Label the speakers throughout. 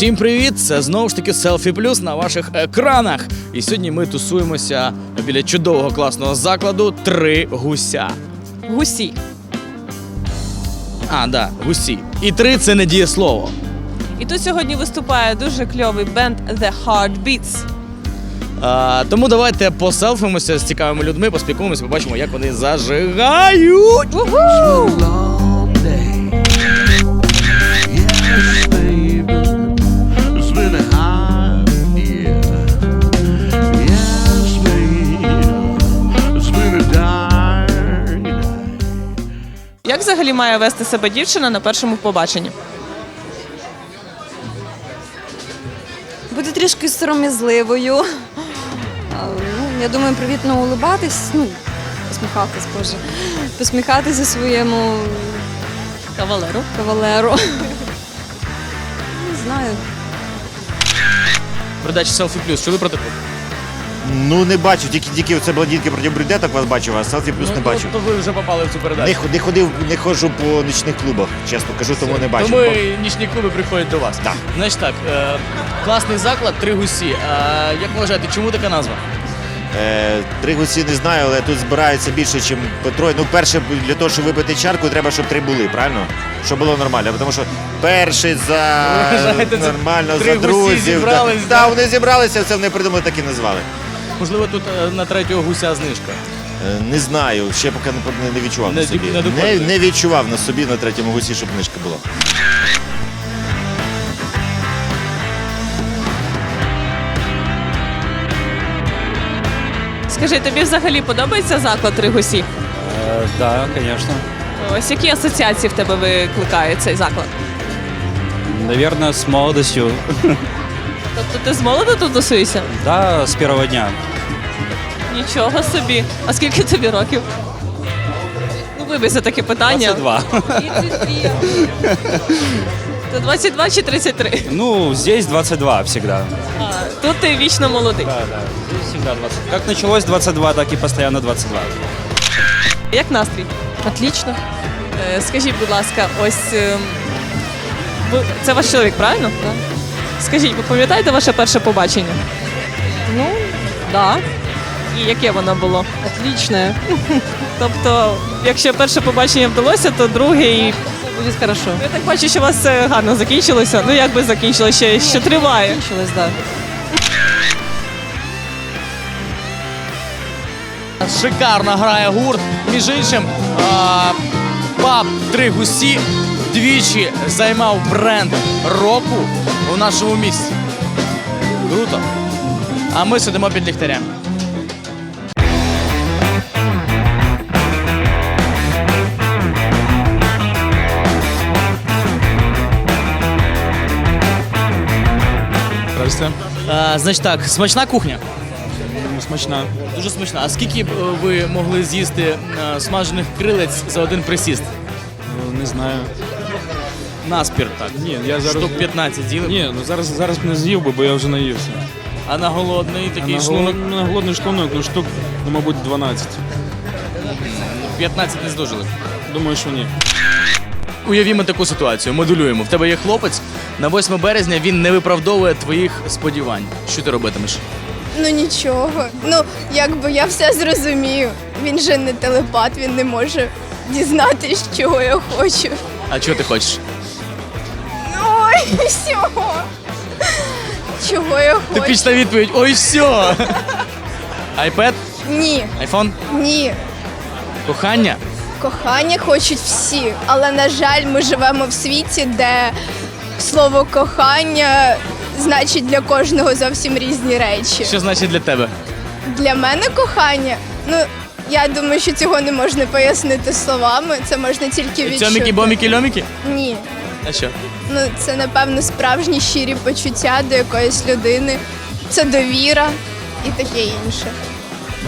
Speaker 1: Всім привіт! Це знову ж таки Селфі Плюс на ваших екранах. І сьогодні ми тусуємося біля чудового класного закладу Три гуся.
Speaker 2: Гусі.
Speaker 1: А, да, гусі. І три це не дієслово.
Speaker 2: І тут сьогодні виступає дуже кльовий бенд The Heartbeats.
Speaker 1: А, тому давайте поселфимося з цікавими людьми, поспілкуємося, побачимо, як вони зажигають.
Speaker 2: Уху! Взагалі має вести себе дівчина на першому побаченні?
Speaker 3: бути трішки сором'язливою. Ну, я думаю, привітно улибатись, ну, посміхатись, боже, посміхатися своєму
Speaker 2: Кавалеру.
Speaker 3: кавалеру. Не знаю.
Speaker 1: Передача Селфі Плюс. Що ви про таку?
Speaker 4: Ну не бачу, тільки тільки оце блондинки проти брюнеток вас бачив, а селфі плюс не бачив.
Speaker 1: То ви вже попали в цю передачу.
Speaker 4: Не, х- не ходив, не ходжу по нічних клубах, чесно кажу, тому не бачив.
Speaker 1: Тому і нічні клуби приходять до вас.
Speaker 4: Так.
Speaker 1: Значить так, е, класний заклад, три гусі. Е, як ви вважаєте, чому така назва?
Speaker 4: Е, три гусі не знаю, але тут збирається більше, ніж Петро. Ну, перше, для того, щоб випити чарку, треба, щоб три були, правильно? Щоб було нормально. Тому що перший за
Speaker 1: Ви вважаєте, це
Speaker 4: нормально,
Speaker 1: три
Speaker 4: за
Speaker 1: гусі
Speaker 4: друзів.
Speaker 1: зібрались,
Speaker 4: Так,
Speaker 1: да?
Speaker 4: да, вони зібралися, це вони придумали, так і назвали.
Speaker 1: Можливо, тут е, на третього гуся знижка.
Speaker 4: Е, Не знаю, ще поки не, не відчував
Speaker 1: Не
Speaker 4: на собі.
Speaker 1: не
Speaker 4: Не, не відчував на собі на третьому гусі, щоб книжка була.
Speaker 2: Скажи, тобі взагалі подобається заклад три гусі?
Speaker 5: Э, Да, конечно.
Speaker 2: Ось які асоціації в тебе викликає цей заклад?
Speaker 5: Наверное, с молодостью.
Speaker 2: Тобто ти з молоду тут тусуєшся?
Speaker 5: Да, с первого дня.
Speaker 2: Нічого собі. А скільки тобі років? Ну, вибий за таке питання.
Speaker 5: 22.
Speaker 2: То 22 чи 33?
Speaker 5: Ну, здесь 22 всегда.
Speaker 2: А, тут ти вічно молодий.
Speaker 5: Да, да. Здесь всегда 20. Как началось 22, так и постоянно 22.
Speaker 2: Як настрій? Отлично. Е, скажіть, будь ласка, ось ем, ви, це ваш чоловік, правильно? Так. Скажіть, ви пам'ятаєте ваше перше побачення? Ну, да. І яке воно було? Отлічне. Тобто, якщо перше побачення вдалося, то друге і. Буде хорошо. Я так бачу, що у вас все гарно закінчилося. Ну як би закінчилося, ще, ще триває. Закінчилось, так.
Speaker 1: Шикарно грає гурт. Між іншим, а, паб Три гусі двічі займав бренд року у нашому місті. Круто. А ми сидимо під ліхтарем.
Speaker 6: Здрасте.
Speaker 1: А, значить так, смачна кухня.
Speaker 6: Ну, смачна.
Speaker 1: Дуже смачна. А скільки б е, ви могли з'їсти е, смажених крилець за один присіст?
Speaker 6: Ну, Не знаю.
Speaker 1: Наспір так.
Speaker 6: Ні, я зараз.
Speaker 1: Штук 15 з'їли. б?
Speaker 6: Ні, ну зараз зараз б не з'їв би, бо я вже наївся.
Speaker 1: А на голодний
Speaker 6: А
Speaker 1: такий
Speaker 6: на,
Speaker 1: шлунок
Speaker 6: голод- на голодний шлунок, ну штук, ну, мабуть, 12.
Speaker 1: 15 не здужили.
Speaker 6: Думаю, що ні.
Speaker 1: Уявімо таку ситуацію, моделюємо. В тебе є хлопець, на 8 березня він не виправдовує твоїх сподівань. Що ти робитимеш?
Speaker 7: Ну нічого. Ну, якби я все зрозумію. Він же не телепат, він не може дізнатись, чого я хочу.
Speaker 1: А чого ти хочеш?
Speaker 7: Ой, все. Чого я хочу?
Speaker 1: Типічна відповідь: ой, все. Айпед,
Speaker 7: Ні,
Speaker 1: айфон,
Speaker 7: ні.
Speaker 1: кохання.
Speaker 7: Кохання хочуть всі, але на жаль, ми живемо в світі, де слово кохання значить для кожного зовсім різні речі.
Speaker 1: Що значить для тебе?
Speaker 7: Для мене кохання, ну я думаю, що цього не можна пояснити словами. Це можна тільки відчути.
Speaker 1: Цьоміки, боміки, льоміки?
Speaker 7: Ні.
Speaker 1: А що?
Speaker 7: Ну, це напевно справжні щирі почуття до якоїсь людини. Це довіра і таке інше.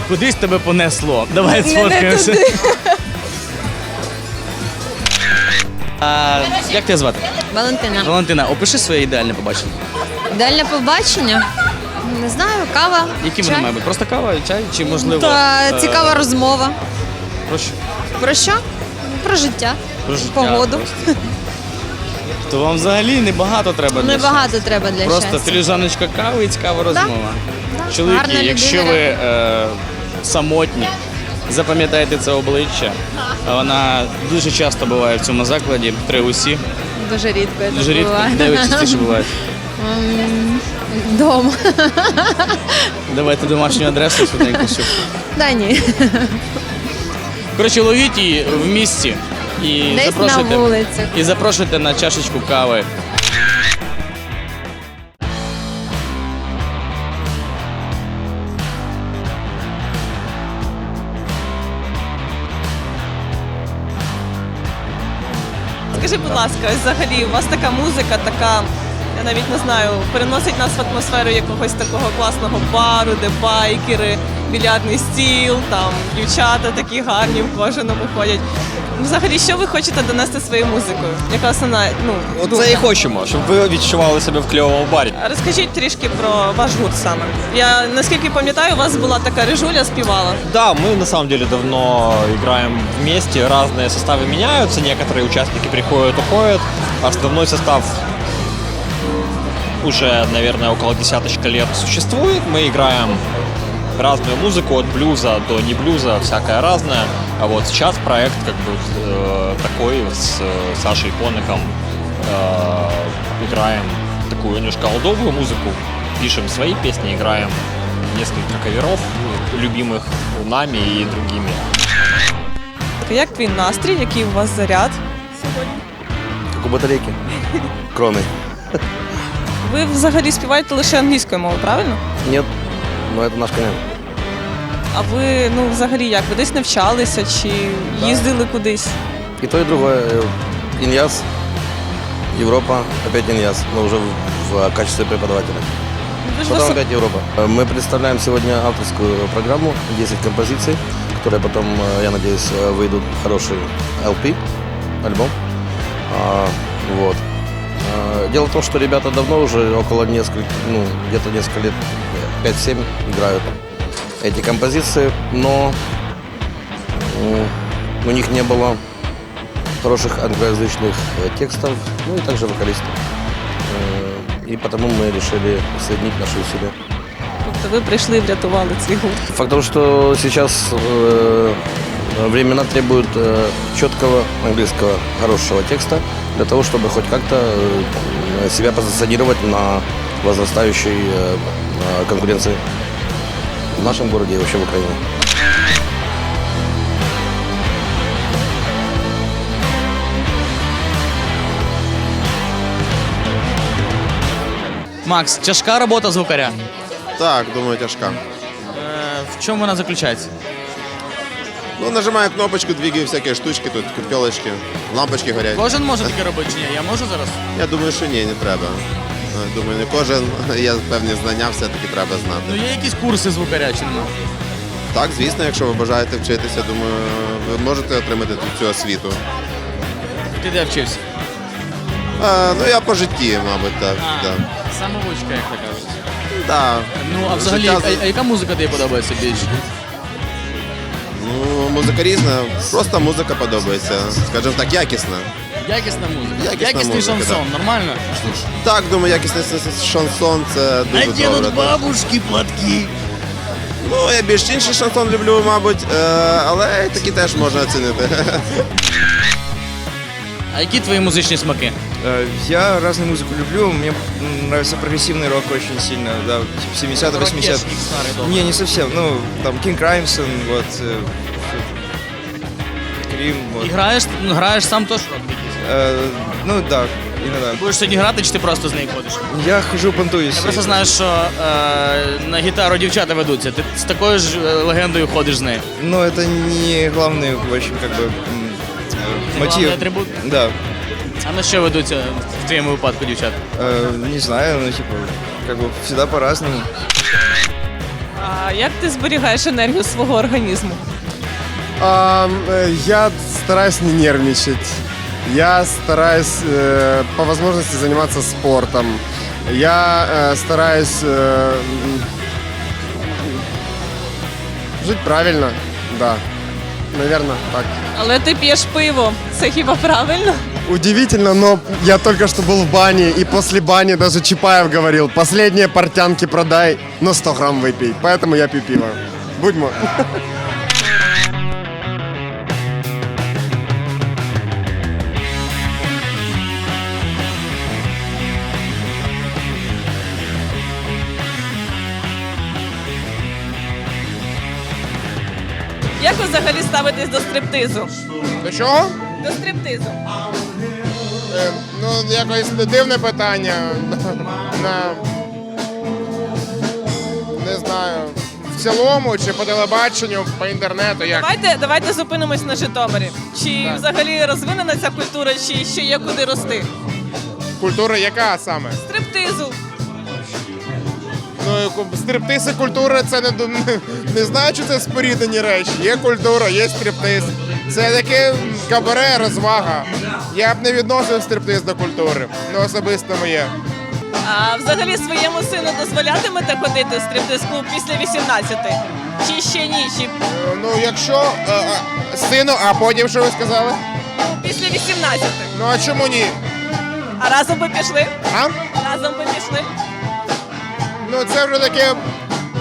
Speaker 1: Кудись тебе понесло. Давай сфоткаємося. А, як тебе звати?
Speaker 3: Валентина.
Speaker 1: Валентина, опиши своє ідеальне побачення.
Speaker 3: Ідеальне побачення. Не знаю, кава.
Speaker 1: Яким
Speaker 3: чай.
Speaker 1: воно має бути? Просто кава, чай чи можливо?
Speaker 3: Та
Speaker 1: е,
Speaker 3: цікава розмова.
Speaker 1: Про що?
Speaker 3: Про що? Про життя.
Speaker 1: Про життя.
Speaker 3: Погоду.
Speaker 1: просто. То вам взагалі небагато треба для
Speaker 3: Небагато треба для
Speaker 1: щастя. Просто
Speaker 3: щастя.
Speaker 1: філіжаночка кави і цікава розмова. Чоловіки,
Speaker 3: Гарна
Speaker 1: якщо
Speaker 3: людина.
Speaker 1: ви е, самотні, запам'ятайте це обличчя. Вона дуже часто буває в цьому закладі, три усі.
Speaker 3: Дуже рідко це
Speaker 1: Дуже рідко.
Speaker 3: буває.
Speaker 1: Де ви частіше буваєте?
Speaker 3: М, Дома.
Speaker 1: Давайте домашню адресу швиденько. щоб-
Speaker 3: Да ні.
Speaker 1: Коротше, ловіть її в місті і
Speaker 3: Десь на
Speaker 1: запрошуйте.
Speaker 3: вулицях.
Speaker 1: І запрошуйте на чашечку кави.
Speaker 2: Скажи, будь ласка, ось взагалі у вас така музика, така, я навіть не знаю, переносить нас в атмосферу якогось такого класного бару, де байкери, більярдний стіл, там дівчата такі гарні в кожаному ходять. Взагалі, що ви хочете донести своєю музикою? Яка основна ну, думка?
Speaker 5: Оце і хочемо, щоб ви відчували себе в кльовому барі.
Speaker 2: А Розкажіть трішки про ваш гурт саме. Я наскільки пам'ятаю, у вас була така режуля співала.
Speaker 5: Да, мы на самом деле давно играем вместе, разные составы меняются, некоторые участники приходят, уходят. Основной состав уже, наверное, около десяточка лет существует. Мы играем разную музыку, от блюза до не блюза, всякое разное. А вот сейчас проект как бы э, такой с э, Сашей Коныком э, играем такую немножко олдовую музыку, пишем свои песни, играем несколько каверов, любимых нами и другими.
Speaker 2: Як твій настрій, який у вас заряд?
Speaker 8: Как у батарейки. Кроны.
Speaker 2: Ви взагалі співаєте лише англійською мовою, правильно?
Speaker 8: Нет, но это наш конек.
Speaker 2: А ви ну взагалі як? Ви десь навчалися чи їздили кудись?
Speaker 8: И то, и другое. Э, Иньяс, Европа, опять Иньяс, но уже в, качестве преподавателя.
Speaker 2: Ж
Speaker 8: Потом опять Европа. Мы представляем сегодня авторскую программу, 10 композиций, которые потом, я надеюсь, выйдут хороший LP, альбом. А, Вот. Дело в том, что ребята давно уже, около нескольких, ну, где-то несколько лет, 5-7 играют эти композиции, но у них не было хороших англоязычных э, текстов, ну и также вокалистов. Э, И потому мы решили соединить наши усилия.
Speaker 2: Тобто ви прийшли і врятували цей гурт.
Speaker 8: Факт того, что сейчас э, времена требуют э, четкого английского хорошего текста для того, чтобы хоть как-то э, себя позиционировать на возрастающей э, конкуренции в нашем городе и вообще в Украине.
Speaker 1: Макс, тяжка робота звукаря.
Speaker 9: Так, думаю, тяжка.
Speaker 1: Е, в чому вона заключається?
Speaker 9: Ну, нажимаю кнопочку, двигаю всякие штучки, тут крутелочки, лампочки горять.
Speaker 1: Кожен може таке робити чи ні? Я можу зараз?
Speaker 9: Я думаю, що ні, не треба. Думаю, не кожен. Є певні знання, все-таки треба знати.
Speaker 1: Ну є якісь курси звукаря чи нема?
Speaker 9: Так, звісно, якщо ви бажаєте вчитися, думаю, ви можете отримати тут цю освіту.
Speaker 1: Ти де вчився?
Speaker 9: Е, ну, я по житті, мабуть, так.
Speaker 1: А,
Speaker 9: Да.
Speaker 1: самовучка, як то кажуть.
Speaker 9: Да.
Speaker 1: Ну, а взагалі,
Speaker 9: Життя-
Speaker 1: а, а яка музика тобі подобається більше?
Speaker 9: Ну, музика різна, просто музика подобається. Скажімо так, якісна.
Speaker 1: Якісна музика.
Speaker 9: Якісна
Speaker 1: Якісний
Speaker 9: музика,
Speaker 1: шансон, нормально?
Speaker 9: Так, думаю, якісний с- с- шансон це дуже добре. так.
Speaker 1: бабушки платки.
Speaker 9: Ну, я більш інший шансон люблю, мабуть, е, але такі теж можна оцінити.
Speaker 1: А які твої музичні смаки?
Speaker 10: Э, Я разную музыку люблю. Мне м, нравится прогрессивный рок очень сильно, да, типа 70 80
Speaker 1: Рокешник старий добрий.
Speaker 10: Не, не совсем. Ну, там Кинг Раймсон, вот. э, Крим, вот.
Speaker 1: І граєш, ну, граєш сам теж рок якийсь?
Speaker 10: Э, ну да, иногда.
Speaker 1: Будеш сьогодні грати, чи ти просто з нею ходиш?
Speaker 10: Я хожу понтуюсь.
Speaker 1: Я просто знаю, що е, на гітару дівчата ведуться. Ти з такою ж е, легендою ходиш з нею.
Speaker 10: Но это не главный, в общем, как бы м, э, мотив.
Speaker 1: Главний атрибут?
Speaker 10: Да.
Speaker 1: А на що ведуться в твоєму випадку дівчата?
Speaker 10: Э, не знаю, ну типа, как бы всегда по-разному.
Speaker 2: А як ти зберігаєш енергію свого організму?
Speaker 11: я стараюсь не нервничать. Я стараюсь э, по возможности заниматься спортом. Я э, стараюсь э, жить правильно, да. Наверное, так.
Speaker 2: Але ти п'єш пиво. Це хіба правильно?
Speaker 11: удивительно, но я только что был в бане, и после бани даже Чапаев говорил, последние портянки продай, но 100 грамм выпей. Поэтому я пью пиво. Будьмо.
Speaker 2: Як взагалі ставитесь до стриптизу?
Speaker 11: До чого?
Speaker 2: До стриптизу.
Speaker 11: Ну, якось дивне питання. На... Не знаю. В цілому, чи по телебаченню, по інтернету, як?
Speaker 2: Давайте, давайте зупинимось на Житомирі. Чи взагалі розвинена ця культура, чи ще є куди рости?
Speaker 11: Культура яка саме?
Speaker 2: Стриптизу.
Speaker 11: Ну, стриптиз і культура це не, не знаю, чи це споріднені речі. Є культура, є стриптиз. Це таке кабаре, розвага. Я б не відносив стриптиз до культури. Ну, особисто моє.
Speaker 2: А взагалі своєму сину дозволятимете ходити в стриптиз-клуб після 18? Чи ще ні? Чи
Speaker 11: Ну, якщо е, е, сину, а потім що ви сказали?
Speaker 2: ну, після 18?
Speaker 11: Ну а чому ні?
Speaker 2: А разом би пішли?
Speaker 11: А?
Speaker 2: Разом би пішли?
Speaker 11: Ну це вже таке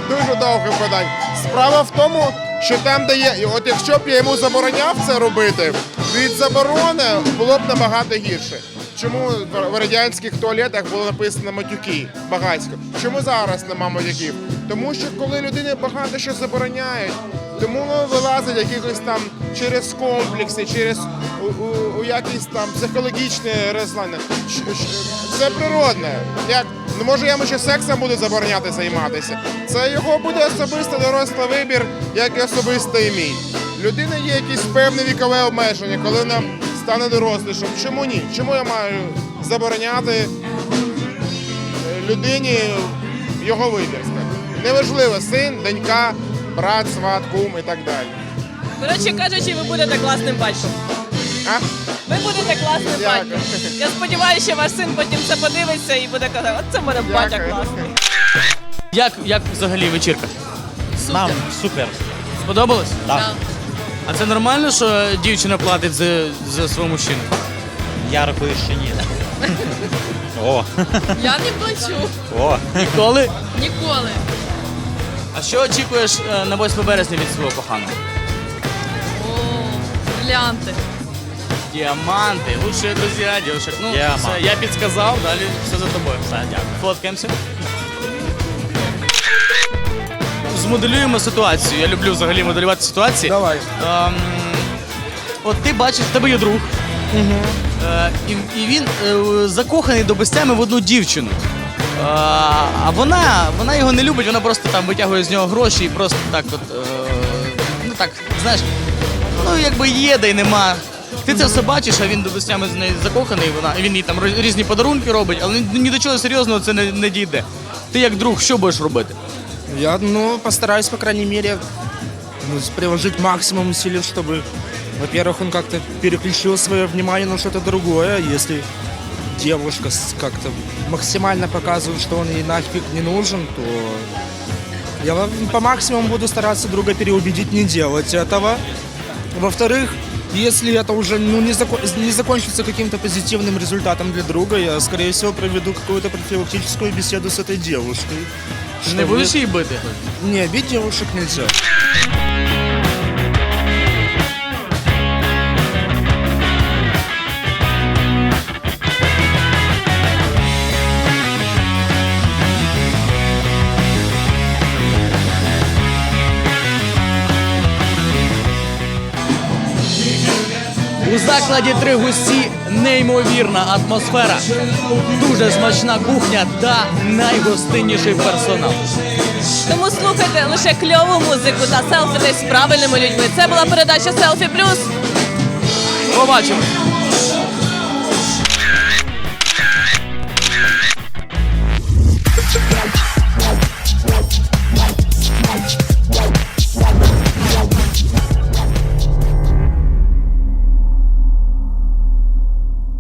Speaker 11: дуже довге питання. Справа в тому, що там, де є, і от якщо б я йому забороняв це робити, від заборони було б набагато гірше. Чому в- радянських туалетах було написано матюки багатько? Чому зараз нема матюків? Тому що коли людини багато що забороняють, тому воно вилазить якихось там через комплекси, через у, у, у якісь там психологічне розлання. Це природне. Як ну може я ще сексом буду забороняти займатися. Це його буде особисто дорослий вибір, як і особистий мій. Людина є якісь певне вікове обмеження, коли вона стане дорослішим. Чому ні? Чому я маю забороняти е, людині його вибір? Неважливо, син, донька, брат, сват, кум і так далі.
Speaker 2: Коротше кажучи, ви будете класним батьком.
Speaker 11: А?
Speaker 2: Ви будете класним
Speaker 11: Дякую.
Speaker 2: батьком. Я сподіваюся, що ваш син потім це подивиться і буде казати, от це в мене батя
Speaker 11: Дякую.
Speaker 2: класний.
Speaker 1: Як, як взагалі вечірка?
Speaker 5: Нам супер.
Speaker 1: Сподобалось?
Speaker 5: Да.
Speaker 1: А це нормально, що дівчина платить за, за свого мужчину?
Speaker 5: Я рахую, що ні. О,
Speaker 3: Я не плачу.
Speaker 5: о.
Speaker 1: Ніколи?
Speaker 3: Ніколи.
Speaker 1: А що очікуєш е, на 8 березня від свого коханого?
Speaker 3: О, бриллианти.
Speaker 1: Діаманти, лучшие друзі девушек. Ну, все, я підсказав, далі все за тобою. Все, дякую. Фоткаємося. Змоделюємо ситуацію. Я люблю взагалі моделювати ситуації.
Speaker 10: Давай.
Speaker 1: Ем, от ти бачиш, в тебе є друг. Е, і, і він е, закоханий до безтями в одну дівчину. Е, а вона, вона його не любить, вона просто там витягує з нього гроші і просто так от. Е, ну так, знаєш, ну якби є, да й нема. Ти це все бачиш, а він до безтями з нею закоханий, вона, і він їй там роз- різні подарунки робить, але ні, ні до чого серйозного це не, не дійде. Ти як друг, що будеш робити?
Speaker 10: Я, ну, постараюсь, по крайней мере, ну, приложить максимум усилий, чтобы, во-первых, он как-то переключил свое внимание на что-то другое. Если девушка с- как-то максимально показывает, что он ей нафиг не нужен, то я во- по максимуму буду стараться друга переубедить не делать этого. Во-вторых, если это уже ну, не, зако- не закончится каким-то позитивным результатом для друга, я, скорее всего, проведу какую-то профилактическую беседу с этой девушкой.
Speaker 1: Не
Speaker 10: Чтобы-
Speaker 1: будеш її бити?
Speaker 10: Не, бить девушек нельзя.
Speaker 1: Закладі три густі неймовірна атмосфера, дуже смачна кухня та найгостинніший персонал.
Speaker 2: Тому слухайте лише кльову музику та селфітесь з правильними людьми. Це була передача Селфі Плюс.
Speaker 1: Побачимо.